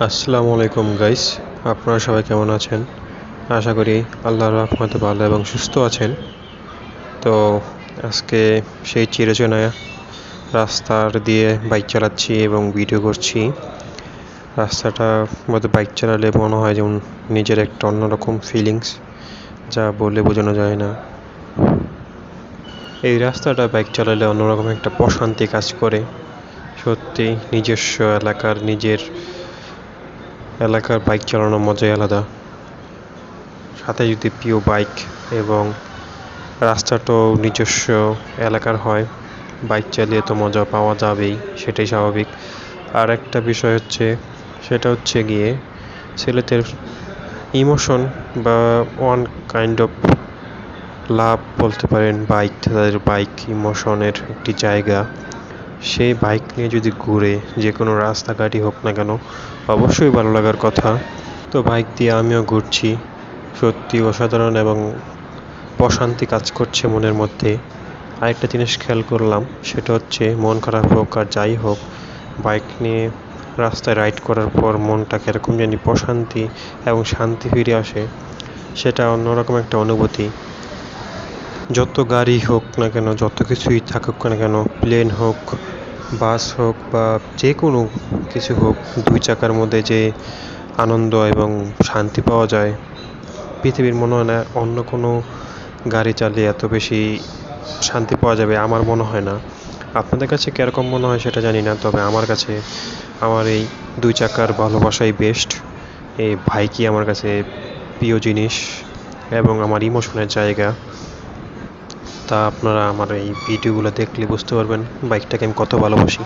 আসসালামু আলাইকুম গাইস আপনারা সবাই কেমন আছেন? আশা করি আল্লাহর রহমতে ভালো এবং সুস্থ আছেন। তো আজকে সেই চিরচেনা রাস্তার দিয়ে বাইক চালাচ্ছি এবং ভিডিও করছি। রাস্তাটার মধ্যে বাইক চালালে মনে হয় যেমন নিজের একটা অন্যরকম ফিলিংস যা বলে বোঝানো যায় না। এই রাস্তাটা বাইক চালালে অন্যরকম একটা প্রশান্তি কাজ করে। সত্যি নিজস্ব এলাকার নিজের এলাকার বাইক চালানোর মজাই আলাদা। সাথে যদি প্রিয় বাইক এবং রাস্তাটাও নিজস্ব এলাকার হয়, বাইক চালিয়ে তো মজা পাওয়া যাবেই, সেটাই স্বাভাবিক। আর একটা বিষয় হচ্ছে, সেটা হচ্ছে গিয়ে ছেলেদের ইমোশন বা ওয়ান কাইন্ড অফ লাভ বলতে পারেন, বাইক, তাদের বাইক ইমোশনের একটি জায়গা। সেই বাইক নিয়ে যদি ঘুরে যে কোনো রাস্তাঘাটই হোক না কেন, অবশ্যই ভালো লাগার কথা। তো বাইক দিয়ে আমিও ঘুরছি। সত্যি অসাধারণ এবং প্রশান্তি কাজ করছে মনের মধ্যে। আরেকটা জিনিস খেয়াল করলাম, সেটা হচ্ছে মন খারাপ হোক আর যাই হোক, বাইক নিয়ে রাস্তায় রাইড করার পর মনটা কীরকম জানি প্রশান্তি এবং শান্তি ফিরে আসে। সেটা অন্যরকম একটা অনুভূতি। যত গাড়ি হোক না কেন, যত কিছুই থাকুক না কেন প্লেন হোক বাস হোক বা যে কোনো কিছু হোক, দুই চাকার মধ্যে যে আনন্দ এবং শান্তি পাওয়া যায়, পৃথিবীর মনে হয় না অন্য কোনো গাড়ি চালিয়ে এত বেশি শান্তি পাওয়া যাবে আমার মনে হয় না। আপনাদের কাছে কীরকম মনে হয় সেটা জানি না, তবে আমার কাছে আমার এই দুই চাকার ভালোবাসাই বেস্ট এই বাইকই আমার কাছে প্রিয় জিনিস এবং আমার ইমোশনের জায়গা। তা আপনারা আমার এই ভিডিওগুলো দেখলে বুঝতে পারবেন। বাইকটাকে আমি কত ভালোবাসি।